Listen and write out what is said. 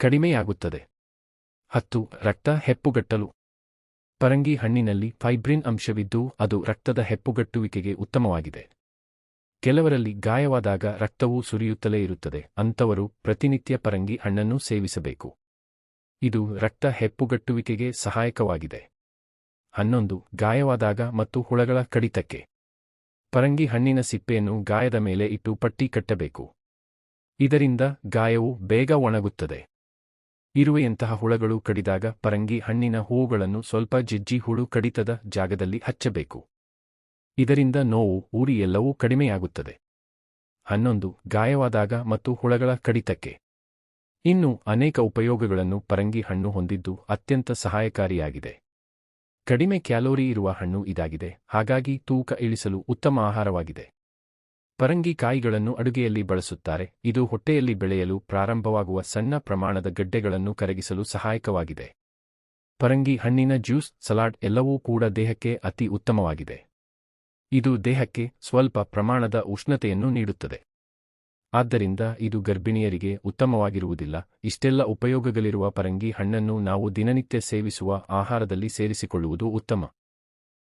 ಕಡಿಮೆಯಾಗುತ್ತದೆ. ಹತ್ತು, ರಕ್ತ ಹೆಪ್ಪುಗಟ್ಟಲು. ಪರಂಗಿ ಹಣ್ಣಿನಲ್ಲಿ ಫೈಬ್ರಿನ್ ಅಂಶವಿದ್ದು ಅದು ರಕ್ತದ ಹೆಪ್ಪುಗಟ್ಟುವಿಕೆಗೆ ಉತ್ತಮವಾಗಿದೆ. ಕೆಲವರಲ್ಲಿ ಗಾಯವಾದಾಗ ರಕ್ತವು ಸುರಿಯುತ್ತಲೇ ಇರುತ್ತದೆ, ಅಂಥವರು ಪ್ರತಿನಿತ್ಯ ಪರಂಗಿ ಹಣ್ಣನ್ನು ಸೇವಿಸಬೇಕು. ಇದು ರಕ್ತ ಹೆಪ್ಪುಗಟ್ಟುವಿಕೆಗೆ ಸಹಾಯಕವಾಗಿದೆ. ಹನ್ನೊಂದು, ಗಾಯವಾದಾಗ ಮತ್ತು ಹುಳಗಳ ಕಡಿತಕ್ಕೆ. ಪರಂಗಿ ಹಣ್ಣಿನ ಸಿಪ್ಪೆಯನ್ನು ಗಾಯದ ಮೇಲೆ ಇಟ್ಟು ಪಟ್ಟಿ ಕಟ್ಟಬೇಕು. ಇದರಿಂದ ಗಾಯವು ಬೇಗ ಒಣಗುತ್ತದೆ. ಇರುವೆಯಂತಹ ಹುಳಗಳು ಕಡಿದಾಗ ಪರಂಗಿ ಹಣ್ಣಿನ ಹೂವುಗಳನ್ನು ಸ್ವಲ್ಪ ಜಿಜ್ಜಿ ಹುಳು ಕಡಿತದ ಜಾಗದಲ್ಲಿ ಹಚ್ಚಬೇಕು. ಇದರಿಂದ ನೋವು ಊರಿ ಎಲ್ಲವೂ ಕಡಿಮೆಯಾಗುತ್ತದೆ. ಹನ್ನೊಂದು, ಗಾಯವಾದಾಗ ಮತ್ತು ಹುಳಗಳ ಕಡಿತಕ್ಕೆ. ಇನ್ನು ಅನೇಕ ಉಪಯೋಗಗಳನ್ನು ಪರಂಗಿ ಹಣ್ಣು ಹೊಂದಿದ್ದು ಅತ್ಯಂತ ಸಹಾಯಕಾರಿಯಾಗಿದೆ. ಕಡಿಮೆ ಕ್ಯಾಲೋರಿ ಇರುವ ಹಣ್ಣು ಇದಾಗಿದೆ, ಹಾಗಾಗಿ ತೂಕ ಇಳಿಸಲು ಉತ್ತಮ ಆಹಾರವಾಗಿದೆ. ಪರಂಗಿ ಕಾಯಿಗಳನ್ನು ಅಡುಗೆಯಲ್ಲಿ ಬಳಸುತ್ತಾರೆ. ಇದು ಹೊಟ್ಟೆಯಲ್ಲಿ ಬೆಳೆಯಲು ಪ್ರಾರಂಭವಾಗುವ ಸಣ್ಣ ಪ್ರಮಾಣದ ಗಡ್ಡೆಗಳನ್ನು ಕರಗಿಸಲು ಸಹಾಯಕವಾಗಿದೆ. ಪರಂಗಿ ಹಣ್ಣಿನ ಜ್ಯೂಸ್, ಸಲಾಡ್ ಎಲ್ಲವೂ ಕೂಡ ದೇಹಕ್ಕೆ ಅತಿ ಉತ್ತಮವಾಗಿದೆ. ಇದು ದೇಹಕ್ಕೆ ಸ್ವಲ್ಪ ಪ್ರಮಾಣದ ಉಷ್ಣತೆಯನ್ನು ನೀಡುತ್ತದೆ. ಆದ್ದರಿಂದ ಇದು ಗರ್ಭಿಣಿಯರಿಗೆ ಉತ್ತಮವಾಗಿರುವುದಿಲ್ಲ. ಇಷ್ಟೆಲ್ಲ ಉಪಯೋಗಗಳಿರುವ ಪರಂಗಿ ಹಣ್ಣನ್ನು ನಾವು ದಿನನಿತ್ಯ ಸೇವಿಸುವ ಆಹಾರದಲ್ಲಿ ಸೇರಿಸಿಕೊಳ್ಳುವುದು ಉತ್ತಮ.